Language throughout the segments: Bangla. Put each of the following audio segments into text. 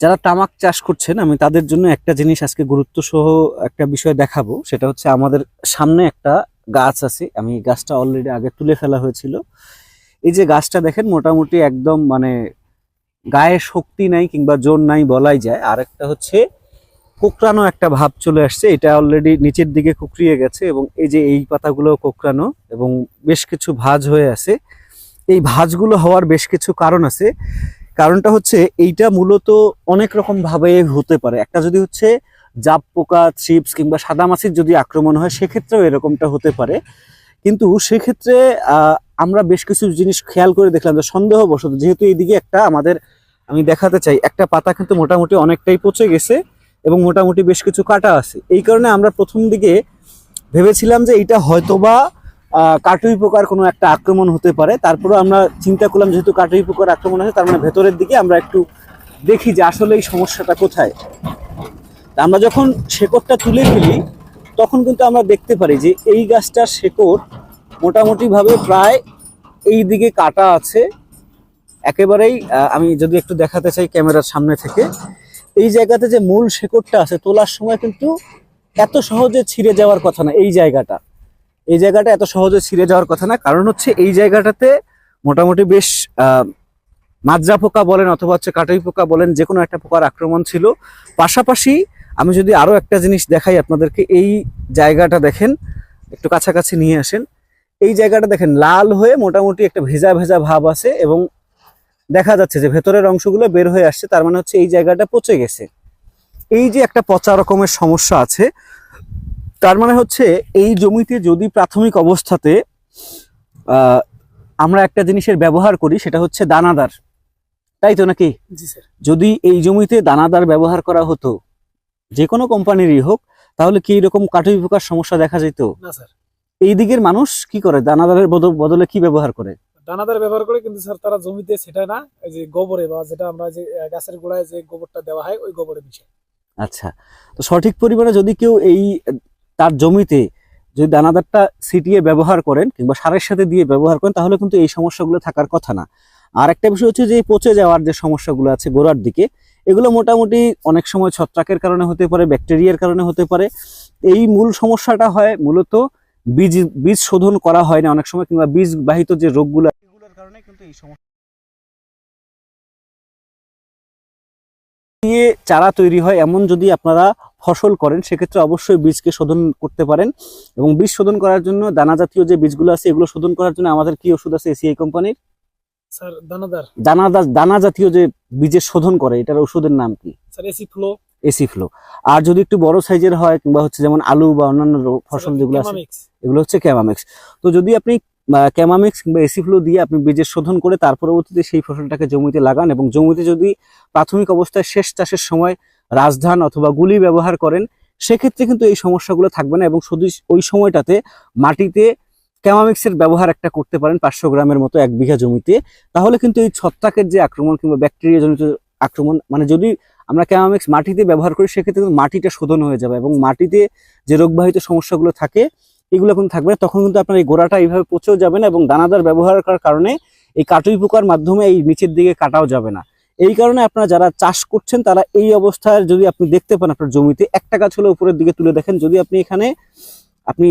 যারা তামাক চাষ করছেন, আমি তাদের জন্য একটা জিনিস আজকে গুরুত্ব সহ একটা বিষয় দেখাবো। সেটা হচ্ছে আমাদের সামনে একটা গাছ আছে। আমি গাছটা অলরেডি আগে তুলে ফেলা হয়েছিল। এই যে গাছটা দেখেন, মোটামুটি একদম মানে গায়ে শক্তি নাই কিংবা জোর নাই বলাই যায়। আর একটা হচ্ছে কোকড়ানো একটা ভাব চলে আসছে। এটা অলরেডি নিচের দিকে কুকড়িয়ে গেছে এবং এই যে এই পাতাগুলো কোকড়ানো এবং বেশ কিছু ভাঁজ হয়ে আছে। এই ভাঁজগুলো হওয়ার বেশ কিছু কারণ আছে। কারণটা হচ্ছে এইটা মূলত অনেক রকম ভাবে হতে পারে। একটা যদি হচ্ছে জাপ পোকা, চিপস কিংবা সাদা মাছির যদি আক্রমণ হয়, সেক্ষেত্রেও এরকমটা হতে পারে। কিন্তু সেক্ষেত্রে আমরা বেশ কিছু জিনিস খেয়াল করে দেখলাম যে সন্দেহবশত যেহেতু এইদিকে একটা আমাদের, আমি দেখাতে চাই, একটা পাতা কিন্তু মোটামুটি অনেকটাই পচে গেছে এবং মোটামুটি বেশ কিছু কাটা আছে। এই কারণে আমরা প্রথম দিকে ভেবেছিলাম যে এটা হয়তোবা কাটুই পোকার কোনো একটা আক্রমণ হতে পারে। তারপরে আমরা চিন্তা করলাম যেহেতু কাটুই পোকার আক্রমণ আছে তার মানে ভেতরের দিকে আমরা একটু দেখি যে আসলে এই সমস্যাটা কোথায়। তা আমরা যখন শেকড়টা তুলে ফেলি, তখন কিন্তু আমরা দেখতে পারি যে এই গাছটার শেকড় মোটামুটিভাবে প্রায় এই দিকে কাটা আছে। একেবারেই আমি যদি একটু দেখাতে চাই ক্যামেরার সামনে থেকে, এই জায়গাতে যে মূল শেকড়টা আছে, তোলার সময় কিন্তু এত সহজে ছিঁড়ে যাওয়ার কথা না, এই জায়গাটা। এই জায়গাটা এত সহজে ছিঁড়ে যাওয়ার কথা না। কারণ হচ্ছে এই জায়গাটাতে মোটামুটি বেশ মাজরা পোকা বলেন অথবা হচ্ছে কাটুই পোকা বলেন যে কোনো একটা পোকার আক্রমণ ছিল। পাশাপাশি আমি যদি আরও একটা জিনিস দেখাই আপনাদেরকে, এই জায়গাটা দেখেন, একটু কাছাকাছি নিয়ে আসেন। এই জায়গাটা দেখেন, লাল হয়ে মোটামুটি একটা ভেজা ভেজা ভাব আছে এবং দেখা যাচ্ছে যে ভেতরের অংশগুলো বের হয়ে আসছে, তার মানে হচ্ছে এই জায়গাটা পচে গেছে। এই যে একটা পচা রকমের সমস্যা আছে তার মানে হচ্ছে এই জমিতে যদি প্রাথমিক অবস্থাতে আমরা একটা জিনিসের ব্যবহার করি সেটা হচ্ছে দানাদার। তাই তো নাকি? জি স্যার। যদি এই জমিতে দানাদার ব্যবহার করা হতো যে কোনো কোম্পানিরই হোক তাহলে কি এরকম কাটুই পোকার সমস্যা দেখা যেত? না স্যার। এই দিকের মানুষ কি করে? দানাদারের বদ- বদলে কি ব্যবহার করে? দানাদার ব্যবহার করে কিন্তু স্যার তারা জমিতে সেটা না যে গোবরে বা যেটা আমরা যে গাছের গোড়ায় যে গোবরটা দেওয়া হয় ওই গোবরে মিশে আচ্ছা। তো সঠিক পরিমাণে যদি কেউ এই তার জমিতে যদি দানাদারটা ছিটিয়ে ব্যবহার করেন কিংবা সারের সাথে দিয়ে ব্যবহার করেন, তাহলে কিন্তু এই সমস্যাগুলো থাকার কথা না। আর একটা বিষয় হচ্ছে যে পচে যাওয়ার যে সমস্যাগুলো আছে গোড়ার দিকে, এগুলো মোটামুটি অনেক সময় ছত্রাকের কারণে হতে পারে, ব্যাকটেরিয়ার কারণে হতে পারে। এই মূল সমস্যাটা হয় মূলত বীজ বীজ শোধন করা হয় না অনেক সময়, কিংবা বীজ বাহিত যে রোগগুলো এগুলোর কারণে কিন্তু এই সমস্যা দিয়ে চারা তৈরি হয় এমন যদি আপনারা ফসল করেন সেক্ষেত্রে অবশ্যই বীজকে শোধন করতে পারেন। এবং বীজ শোধন করার জন্য দানা জাতীয় যে বীজগুলো আছে এগুলো শোধন করার জন্য আমাদের কি ওষুধ আছে এসিআই কোম্পানির? স্যার দানাদার। দানাদার দানা জাতীয় যে বীজের শোধন করে এটার ওষুধের নাম কি? স্যার এসি ফ্লো এসি ফ্লো আর যদি একটু বড় সাইজের হয় কিংবা হচ্ছে যেমন আলু বা অন্যান্য ফসল যেগুলো আছে এগুলো হচ্ছে ক্যামামিক্স তো যদি আপনি ক্যামামিক্স কিংবা এসি ফ্লো দিয়ে আপনি বীজের শোধন করে তার পরবর্তীতে সেই ফসলটাকে জমিতে লাগান এবং জমিতে যদি প্রাথমিক অবস্থায় শেষ চাষের সময় রাজধান অথবা গুলি ব্যবহার করেন, সেক্ষেত্রে কিন্তু এই সমস্যাগুলো থাকবে না এবং শুধু ওই সময়টাতে মাটিতে ক্যামামিক্সের ব্যবহার একটা করতে পারেন পাঁচশো গ্রামের মতো এক বিঘা জমিতে। তাহলে কিন্তু এই ছত্রাকের যে আক্রমণ কিংবা ব্যাকটেরিয়া জনিত আক্রমণ মানে যদি আমরা ক্যামামিক্স মাটিতে ব্যবহার করি, সেক্ষেত্রে মাটিটা শোধন হয়ে যাবে এবং মাটিতে যে রোগবাহিত সমস্যাগুলো থাকে এগুলো কিন্তু থাকবে তখন কিন্তু আপনার এই গোড়াটা এইভাবে পচেও যাবে না এবং দানাদার ব্যবহার করার কারণে এই কাটুই পোকার মাধ্যমে এই নিচের দিকে কাটাও যাবে না। এই কারণে আপনারা যারা চাষ করছেন, তারা এই অবস্থায় যদি আপনি দেখতে পান আপনার জমিতে, একটা গাছ হলে উপরের দিকে তুলে দেখেন, যদি আপনি এখানে আপনি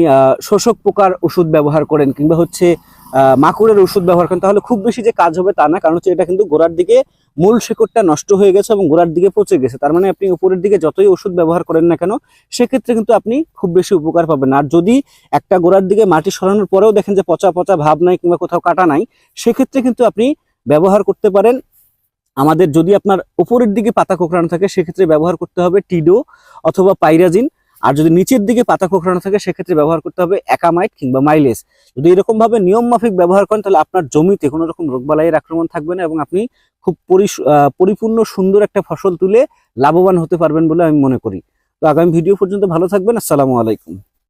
শোষক পোকার ওষুধ ব্যবহার করেন কিংবা হচ্ছে মাকড়ের ওষুধ ব্যবহার করেন, তাহলে খুব বেশি যে কাজ হবে তা না, কারণ হচ্ছে এটা কিন্তু গোড়ার দিকে মূল শেকড়টা নষ্ট হয়ে গেছে এবং গোড়ার দিকে পচে গেছে। তার মানে আপনি উপরের দিকে যতই ওষুধ ব্যবহার করেন না কেন, সেক্ষেত্রে কিন্তু আপনি খুব বেশি উপকার পাবেন। আর যদি একটা গোড়ার দিকে মাটি সরানোর পরেও দেখেন যে পচা পচা ভাব নাই কিংবা কোথাও কাটা নাই, সেক্ষেত্রে কিন্তু আপনি ব্যবহার করতে পারেন। আমাদের যদি আপনার উপরের দিকে পাতা কোঁকড়ানো থাকে, সেক্ষেত্রে ব্যবহার করতে হবে টিডো অথবা পাইরাজিন। আর যদি নিচের দিকে পাতা কোঁকড়ানো থাকে, সেক্ষেত্রে ব্যবহার করতে হবে একামাইট কিংবা মাইলেজ। যদি এরকমভাবে নিয়ম মাফিক ব্যবহার করেন, তাহলে আপনার জমিতে কোনো রকম রোগবালাইয়ের আক্রমণ থাকবে না এবং আপনি খুব পরিপূর্ণ সুন্দর একটা ফসল তুলে লাভবান হতে পারবেন বলে আমি মনে করি। তো আগামী ভিডিও পর্যন্ত ভালো থাকবেন। আসসালামু আলাইকুম।